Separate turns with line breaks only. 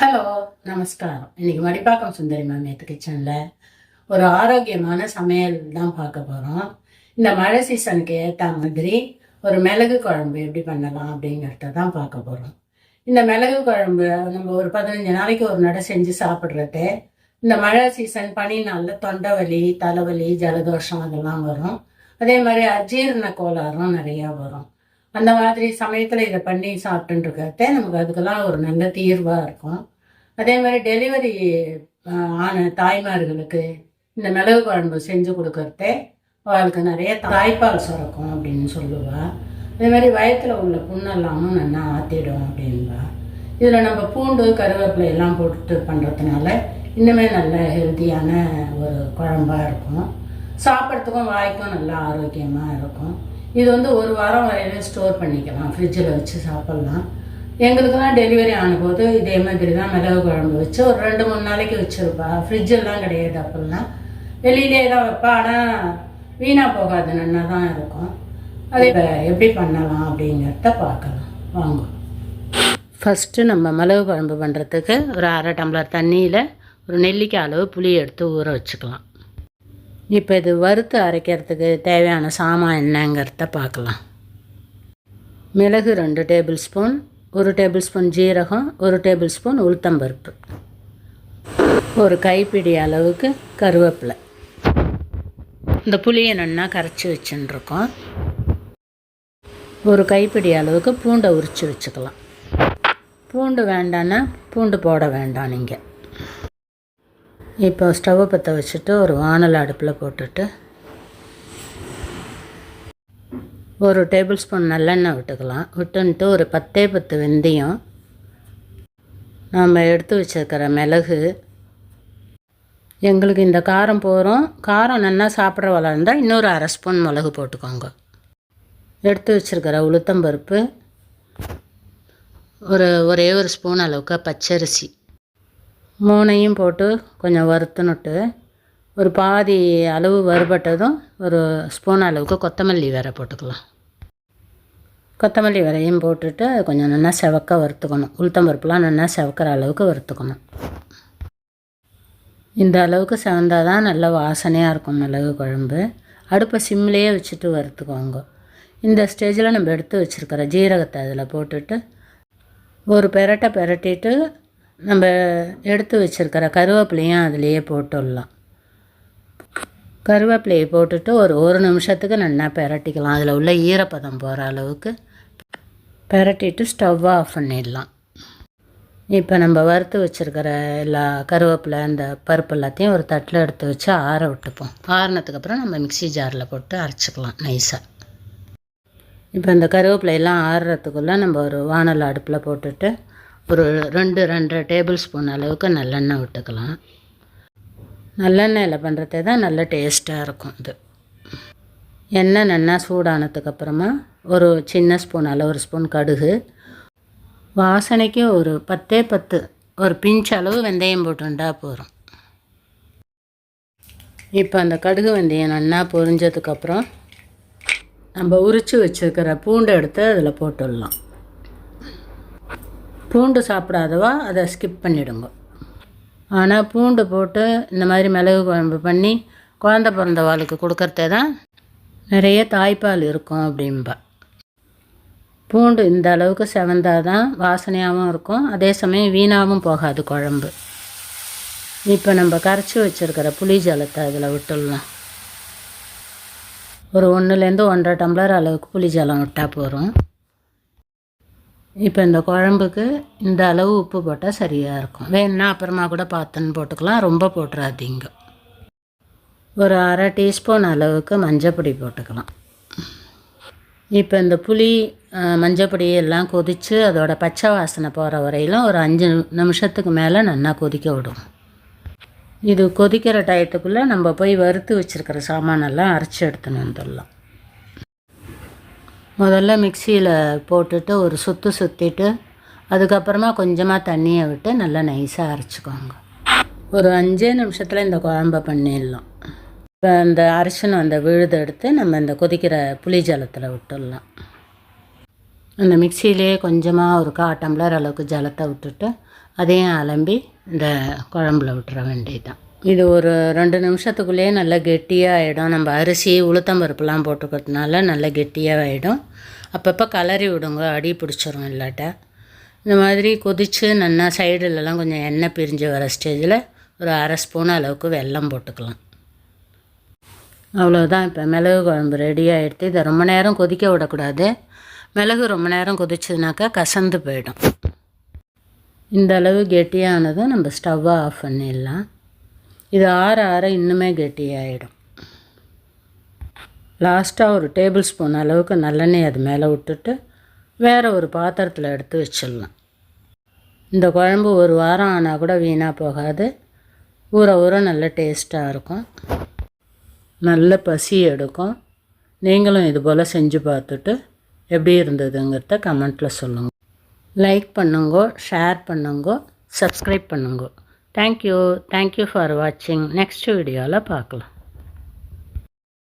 Hello நமஸ்காரம். இன்னைக்கு மடிப்பாக்கம் சுந்தரி ma'am மேமேத்து கிச்சனில் ஒரு ஆரோக்கியமான சமையல் தான் பார்க்க போகிறோம் இந்த மழை சீசனுக்கு ஏற்ற மாதிரி ஒரு மிளகு குழம்பு எப்படி பண்ணலாம் அப்படிங்கிறத தான் பார்க்க போகிறோம் இந்த மிளகு குழம்பு நம்ம ஒரு பதினஞ்சு நாளைக்கு ஒரு நடை செஞ்சு சாப்பிட்றது இந்த மழை சீசன் பனி நாளில் தொண்டை வலி தலைவலி ஜலதோஷம் அதெல்லாம் வரும். அதே மாதிரி அஜீரண கோளாறும் நிறையா வரும். அந்த மாதிரி சமயத்தில் இதை பண்ணி சாப்பிட்டுன்னு இருக்கிறதே நமக்கு அதுக்கெல்லாம் ஒரு நல்ல தீர்வாக இருக்கும். அதே மாதிரி டெலிவரி ஆன தாய்மார்களுக்கு இந்த மிளகு குழம்பு செஞ்சு கொடுக்கறதே அவளுக்கு நிறைய தாய்ப்பால் சுரக்கும் அப்படின்னு சொல்லுவாள் அதே மாதிரி வயத்தில் உள்ள புண்ணெல்லாமும் நல்லா ஆற்றிடும் அப்படின்பா. இதில் நம்ம பூண்டு கருவேப்பிலை எல்லாம் போட்டு பண்ணுறதுனால இன்னுமே நல்ல ஹெல்த்தியான ஒரு குழம்பாக இருக்கும். சாப்பிட்றதுக்கும் வாய்க்கும் நல்லா ஆரோக்கியமாக இருக்கும். இது வந்து ஒரு வாரம் வரையிலும் ஸ்டோர் பண்ணிக்கலாம். ஃப்ரிட்ஜில் வச்சு சாப்பிட்லாம். எங்களுக்கெல்லாம் டெலிவரி ஆனபோது இதே மாதிரி தான் மிளகு குழம்பு வச்சு ஒரு ரெண்டு மூணு நாளைக்கு வச்சுருப்பா. ஃப்ரிட்ஜெல்லாம் கிடையாது அப்போல்லாம். வெளியிலே தான் வைப்பா. ஆனால் வீணாக போகாது. நல்லா தான் இருக்கும். அதை இப்போ எப்படி பண்ணலாம் அப்படிங்கிறத பார்க்கலாம். வாங்க. ஃபஸ்ட்டு நம்ம மிளகு குழம்பு பண்ணுறதுக்கு ஒரு அரை டம்ளர் தண்ணியில் ஒரு நெல்லிக்காய் அளவு புளி எடுத்து ஊற வச்சுக்கலாம். இப்போ இது வறுத்து அரைக்கிறதுக்கு தேவையான சாமான் என்னங்கிறத பார்க்கலாம் மிளகு ரெண்டு டேபிள் ஸ்பூன் ஒரு டேபிள் ஸ்பூன் ஜீரகம் ஒரு டேபிள் ஸ்பூன் உளுத்தம்பருப்பு. ஒரு கைப்பிடி அளவுக்கு கருவேப்பிலை. இந்த புளியை நன்னா கரைச்சி வச்சுருக்கோம் ஒரு கைப்பிடி அளவுக்கு பூண்டை உரித்து வச்சுக்கலாம். பூண்டு வேண்டான்னா பூண்டு போட வேண்டாம் நீங்கள் இப்போ ஸ்டவ்வை பற்ற வச்சுட்டு ஒரு வானல் அடுப்பில் போட்டுட்டு ஒரு டேபிள் ஸ்பூன் நல்லெண்ணெய் விட்டுக்கலாம். விட்டுன்ட்டு ஒரு பத்தே பத்து வெந்தயம். நம்ம எடுத்து வச்சிருக்கிற மிளகு. எங்களுக்கு இந்த காரம் போகிறோம் காரம் நல்லா சாப்பிட்ற இருந்தால் இன்னொரு அரை ஸ்பூன் மிளகு போட்டுக்கோங்க. எடுத்து வச்சிருக்கிற உளுத்தம்பருப்பு. ஒரு ஒரே ஒரு ஸ்பூன் அளவுக்கு பச்சரிசி. மூணையும் போட்டு கொஞ்சம் வறுத்துனுட்டு ஒரு பாதி அளவு வறுபட்டதும் ஒரு ஸ்பூன் அளவுக்கு கொத்தமல்லி வேற போட்டுக்கலாம். கொத்தமல்லி விரையும் போட்டுட்டு அது கொஞ்சம் நல்லா செவக்க வறுத்துக்கணும். உளுத்தம்பருப்புலாம் நல்லா செவக்கிற அளவுக்கு வறுத்துக்கணும். இந்த அளவுக்கு செவந்தால் தான் நல்ல வாசனையாக இருக்கும் மிளகு குழம்பு. அடுப்பை சிம்லேயே வச்சுட்டு வறுத்துக்கோங்க. இந்த ஸ்டேஜில் நம்ம எடுத்து வச்சுருக்கிற ஜீரகத்தை அதில் போட்டுட்டு ஒரு பெரட்டை பெரட்டிட்டு நம்ம எடுத்து வச்சுருக்கிற கருவேப்பிலையும் அதிலேயே போட்டுடலாம். கருவேப்பிலையை போட்டுட்டு ஒரு ஒரு நிமிஷத்துக்கு நல்லா பெரட்டிக்கலாம். அதில் உள்ள ஈரப்பதம் போகிற அளவுக்கு பெரட்டிட்டு ஸ்டவ் ஆஃப் பண்ணிடலாம். இப்போ நம்ம வறுத்து வச்சுருக்கிற எல்லா கருவேப்பிலை அந்த பருப்பு எல்லாத்தையும் ஒரு தட்டில் எடுத்து வச்சு ஆற விட்டுப்போம். ஆறினதுக்கப்புறம் நம்ம மிக்ஸி ஜாரில் போட்டு அரைச்சிக்கலாம் நைஸாக இப்போ இந்த கருவேப்பிலையெல்லாம் ஆறுறதுக்குள்ளே நம்ம ஒரு வானல் அடுப்பில் போட்டுட்டு ஒரு ரெண்டு ரெண்டரை டேபிள் ஸ்பூன் அளவுக்கு நல்லெண்ணெய் விட்டுக்கலாம். நல்லெண்ணெயில் பண்ணுறது தான் நல்ல டேஸ்ட்டாக இருக்கும் இது எண்ணெய் நல்லா சூடானதுக்கப்புறமா ஒரு சின்ன ஸ்பூன் அளவு ஒரு ஸ்பூன் கடுகு. வாசனைக்கு ஒரு பத்தே பத்து ஒரு பிஞ்ச் அளவு வெந்தயம் போட்டுண்டா போகிறோம் இப்போ அந்த கடுகு வெந்தயம் நல்லா பொரிஞ்சதுக்கப்புறம் நம்ம உரித்து வச்சுருக்கிற பூண்டை எடுத்து அதில் போட்டுடலாம். பூண்டு சாப்பிடாதவா அதை ஸ்கிப் பண்ணிவிடுங்க ஆனால் பூண்டு போட்டு இந்த மாதிரி மிளகு குழம்பு பண்ணி குழந்த பிறந்தவாளுக்கு கொடுக்கறதே தான் நிறைய தாய்ப்பால் இருக்கும் அப்படின்பா பூண்டு இந்த அளவுக்கு செவந்தால் தான் வாசனையாகவும் இருக்கும். அதே சமயம் வீணாகவும் போகாது குழம்பு. இப்போ நம்ம கரைச்சி வச்சுருக்கிற புளி ஜலத்தை அதில் விட்டுடலாம். ஒரு ஒன்றுலேருந்து ஒன்றரை டம்ளர் அளவுக்கு புளி ஜலம் விட்டால் போகிறோம் இப்போ இந்த குழம்புக்கு இந்த அளவு உப்பு போட்டால் சரியாக இருக்கும். வேணுன்னா அப்புறமா கூட பார்த்துன்னு போட்டுக்கலாம். ரொம்ப போட்டுறாதீங்க. ஒரு அரை டீஸ்பூன் அளவுக்கு மஞ்சப்பொடி போட்டுக்கலாம். இப்போ இந்த புளி மஞ்சப்பொடி எல்லாம் கொதித்து அதோட பச்சை வாசனை போகிற வரையிலும் ஒரு அஞ்சு நிமிஷத்துக்கு மேலே நல்லா கொதிக்க விடும். இது கொதிக்கிற டயத்துக்குள்ளே நம்ம போய் வறுத்து வச்சுருக்கிற சாமானெல்லாம் அரைச்சி எடுத்துன்னு வந்துடலாம். முதல்ல மிக்சியில் போட்டுட்டு ஒரு சுற்று சுற்றிட்டு அதுக்கப்புறமா கொஞ்சமாக தண்ணியை விட்டு நல்லா நைஸாக அரைச்சிக்கோங்க. ஒரு அஞ்சே நிமிஷத்தில் இந்த குழம்ப பண்ணிடலாம். இப்போ அந்த அரைச்சின்னு அந்த விழுது எடுத்து நம்ம இந்த கொதிக்கிற புளி ஜலத்தில் விட்டுடலாம். அந்த மிக்சியிலே கொஞ்சமாக ஒரு கா டம்ளர் அளவுக்கு ஜலத்தை விட்டுட்டு அதையும் அலம்பி இந்த குழம்புல விட்டுற வேண்டியதுதான். இது ஒரு ரெண்டு நிமிஷத்துக்குள்ளேயே நல்லா கெட்டியாக ஆகிடும் நம்ம அரிசி உளுத்தம்பருப்புலாம் போட்டுக்கிறதுனால நல்லா கெட்டியாக ஆகிடும் அப்பப்போ கலரி விடுங்க அடி பிடிச்சிரும் இல்லாட்ட. இந்த மாதிரி கொதித்து நல்லா சைடுலலாம் கொஞ்சம் எண்ணெய் பிரிஞ்சு வர ஸ்டேஜில் ஒரு அரை ஸ்பூன் அளவுக்கு வெல்லம் போட்டுக்கலாம். அவ்வளோதான் இப்போ மிளகு குழம்பு ரெடி ஆகிடுத்து இதை ரொம்ப நேரம் கொதிக்க விடக்கூடாது. மிளகு ரொம்ப நேரம் கொதிச்சதுனாக்கா கசந்து போயிடும். இந்த அளவு கெட்டியானதும் நம்ம ஸ்டவ்வை ஆஃப் பண்ணிடலாம். இது ஆற ஆற இன்னுமே கெட்டியாகிடும் லாஸ்ட்டாக ஒரு டேபிள் ஸ்பூன் அளவுக்கு நல்லெண்ணெய் அது மேலே விட்டுட்டு வேறு ஒரு பாத்திரத்தில் எடுத்து வச்சிடலாம். இந்த குழம்பு ஒரு வாரம் ஆனால் கூட வீணாக போகாது. ஊற ஊற நல்ல டேஸ்ட்டாக இருக்கும். நல்ல பசி எடுக்கும். நீங்களும் இது போல் செஞ்சு பார்த்துட்டு எப்படி இருந்ததுங்கிறத கமெண்ட்டில் சொல்லுங்கள் லைக் பண்ணுங்கோ ஷேர் பண்ணுங்கோ சப்ஸ்கிரைப் பண்ணுங்கோ. தேங்க்யூ தேங்க்யூ ஃபார் வாட்சிங் நெக்ஸ்ட் வீடியோவில் பார்க்கலாம்